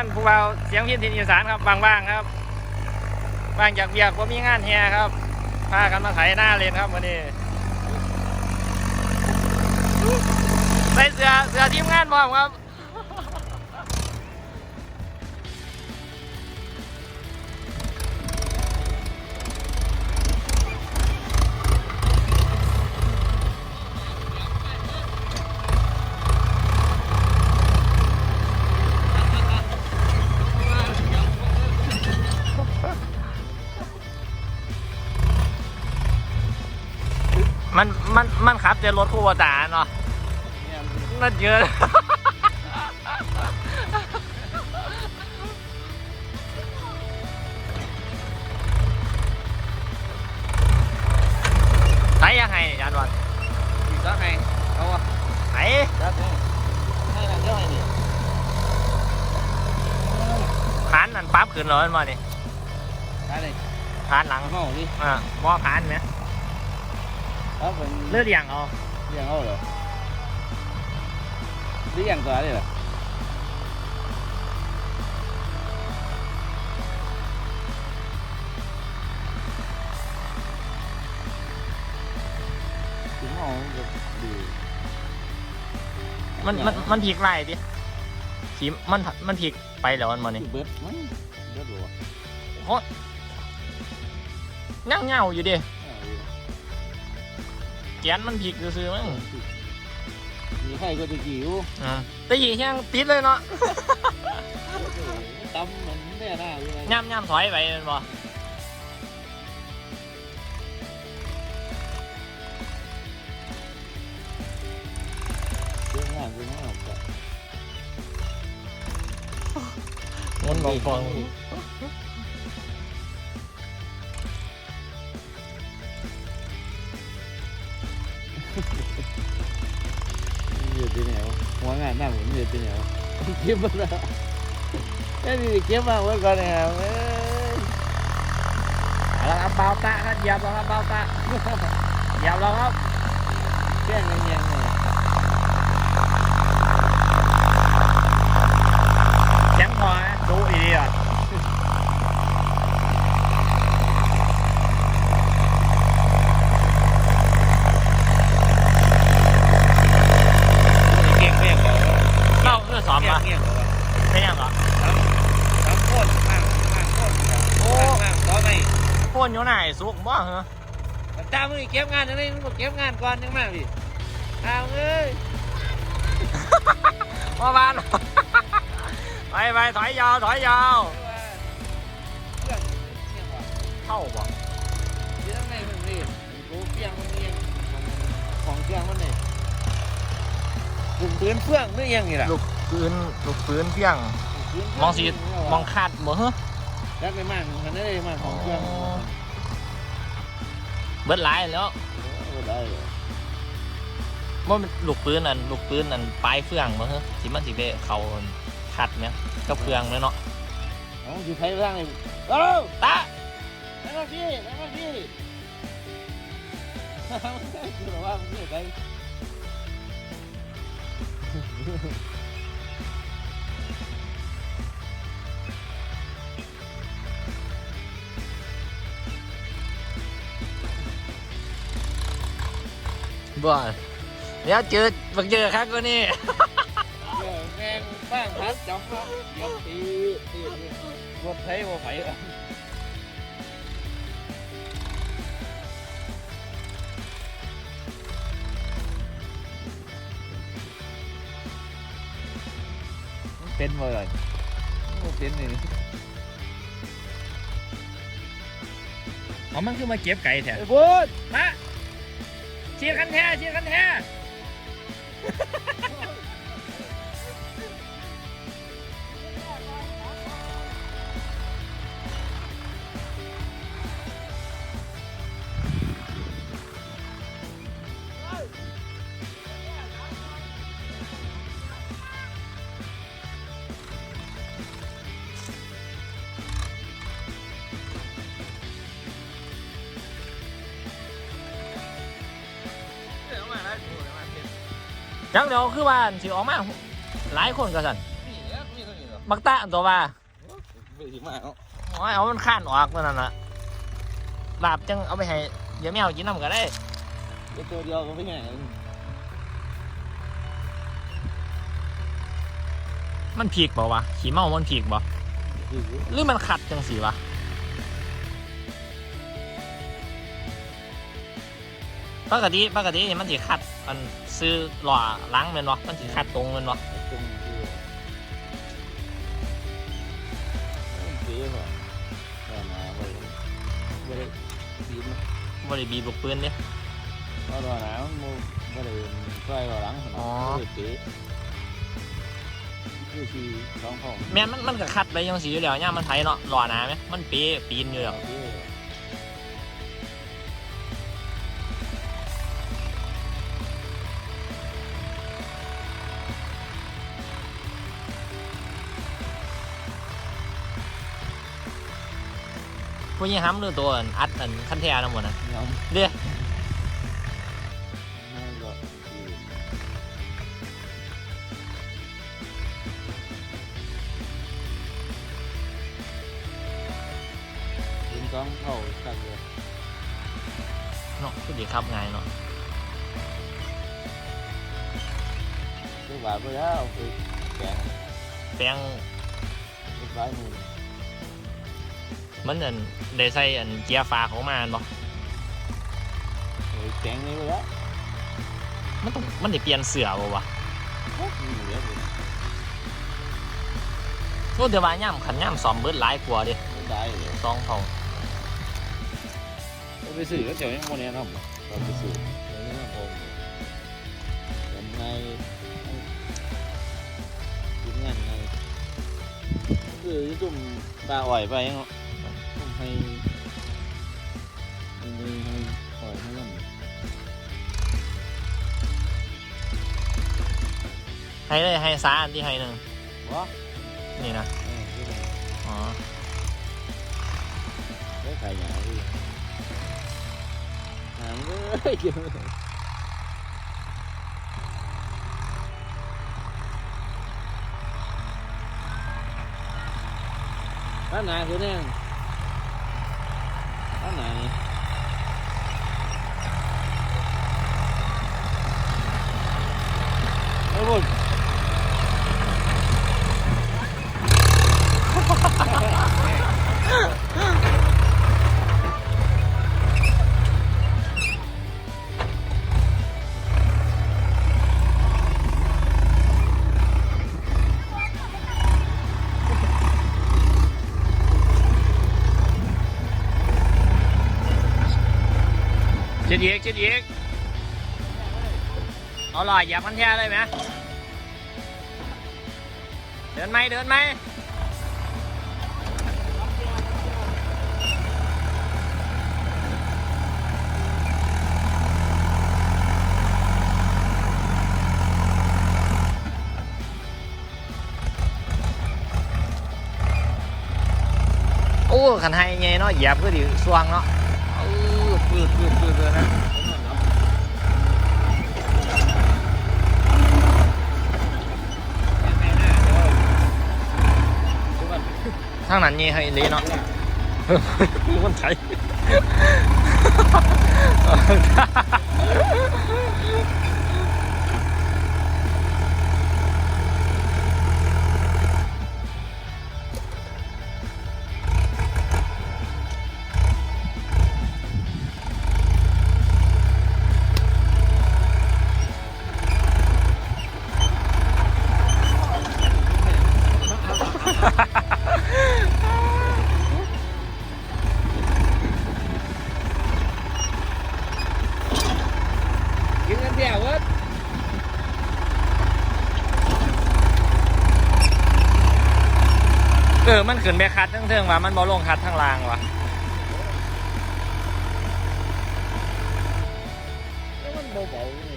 านผู้เบาเสียงพินทินอีสานครับบางๆครับบางจากเบียกว่ามีงานแฮครับพากันมาไถหน้าเลยครับวันนี้ใส่เสื้อเสื้อทีมงานพร้อมครับ มันมันมันขับแต่รถคู่วตาเนาะนั่นเยอะไถยังไงเนี่ยจานวัน đó hay đâu à ไถ đó hay là cái này nhỉ ผ่านนั่นปั๊บขึ้นเลยมานี่ cái này ผ่านหลัง màu đi อ่าบ่ผ่านไหม đó mình เลือดอย่างเอา đi ăn đâu rồi đi ăn tòa đây là đúng rồi đi มันมันมันผิกไรดิขีมมันมันผิกไปแล้วมันมานี่ bớt mấy bớt rồi เงาเงาๆอยู่ดิ แกนมันผิกซื้อๆมั้ง gì hay có tôi chịu อืมแต่ยีแห้งติดเลยเนาะ tâm mình thế nào như này ย่ำย่ำถอยไปแมันบ่ Chứ làm cái nó học cả มันบอกฟัง จะเป็นเหนียวหัวงานหน้าหมจะเป็นเหนียวเก็บมาแล้วแค่นี้เก็บมาไว้ก่อนนะครับเอาละครับเบาตาครับหยับแล้วครับเบาตาหยับแล้วครับเชื่องเงี้ย คนอยู่ไหนสุกบ่เหรอตามมึงเก็บงานยังไงมึงเก็บงานก่อนยังมากพี่เอาเอ้ยพ่อบ้านไปไปถอยยาวถอยยาวเพื่อนเสี่ยงว่ะเข้าบ่เดี๋ยวไงมึงนี่กูเพียงมันเอียงของเพียงมันนี่กลุ่มปืนเฟื่องหรือยังนี่ล่ะลูกปืนลูกปืนเพียงมองสีมองคาดบ่เหรอแล้วไปมากมันได้มากของเฟื่องอ๋อ เบิดหลายแล้วโอ้ได้เลยว่ามันลูกปืนนั่นลูกปืนนั่นปลายเฟืองบ่เหรอสิมันสิไปเข้าคัดเนี่ยกับเครื่องเลยเนาะเอาอยู่ไทยร่างเลยเอาตะแล้วมาพี่แล้วมาพี่คือแบบว่ามันเกิดอะไร บ่เดี๋ยวเจอบักเจอครับก็นี่เดี๋ยวแม่งบ้างพัดจับครับเดี๋ยวตีตีรถไทยว่าไฟอะเป็นมาเลยเป็นนี่อ๋อมันคือมาเก็บไก่แท้ไอ้บุญมา เชียร์กันแท้เชียร์กันแท้ ยังเดี๋ยวคือว่าสิออกมาหลายคนก็สั่นบักตะอันตัวว่าไปสิมาเนาะโอ้ยเอามันข้านออกตัวนั้นน่ะลาบจังเอาไปให้เดี๋ยวแมวกินน้ำก็ได้เดี๋ยวตัวเดียวก็ไม่ไงมันพีกบ่วะขี่เมามันพีกบ่หรือมันขัดจังสีวะ ปกติปกตินี่มันสิขัดมันซื้อหล่อล้างแมันวะมันสิขัดตรงแมันวะตรงคือเสียบ่ก็มาไว้บ่ได้ซีนบริบีบลูกปืนเนี่ยก็รอหนาวมันบ่ได้ใส่ว่าหลังอ๋อบ่ได้เตะคือสิสองของแม่นมันมันก็ขัดไปยังสีอยู่แล้วเนี่ยมันไทยเนาะหล่อหนาไหมมันเป๊ะปีนอยู่แล้วพว กยี่ห้ำหรือตัวอันอัดอันคันแท้นะหมดนะยอมเด้อไม่ก็คือเป็นสองเข้ากันเลยเนาะคือดีครับไงายเนาะซื้อบาทไปแล้วเอาไปแกงแป้งเรียบร้อยมือ มันอันได้ใส่อันเกียร์ฟ้าของมันบ่โอ้ยแกงนี่ไปแล้วมันต้องมันได้เปลี่ยนเสือบ่วะมีเหลืออยู่โอ้เดี๋ยวว่าย่ำขันย่ำซ้อมเบิดหลายกว่าเดิไม่ได้เลยสองเท่าเราไปซื้อก็เดี๋ยวยังโมเนียทำเราไปซื้อเราไม่ต้องโกงยังไงกินงานไงคือจุ่มตาอ่อยไปยังต้อง ให้ให้ให้อ่อยให้มันให้เลยให้ซาอันที่ให้หนึ่งวะนี่นะเออคือมันอ๋อได้ขายหยาดิหางเลยเกี่ยวร้านไหนคือเนี่ยร้านไหน ไอ้บุญเจ็ดอีกเจ็ดอีก ดินไหมเดินไหมโอ้ขันให้ไงเนาะเหยียบก็ดีสว่างเนาะเออปืดปืดปืดเลยนะ ทางนั้นนี่ให้ลีเน เออ มันขึ้นไปคัดทั้งเทิงว่ะมันบอลงคัดทั้งรางว่ะมันเบาๆ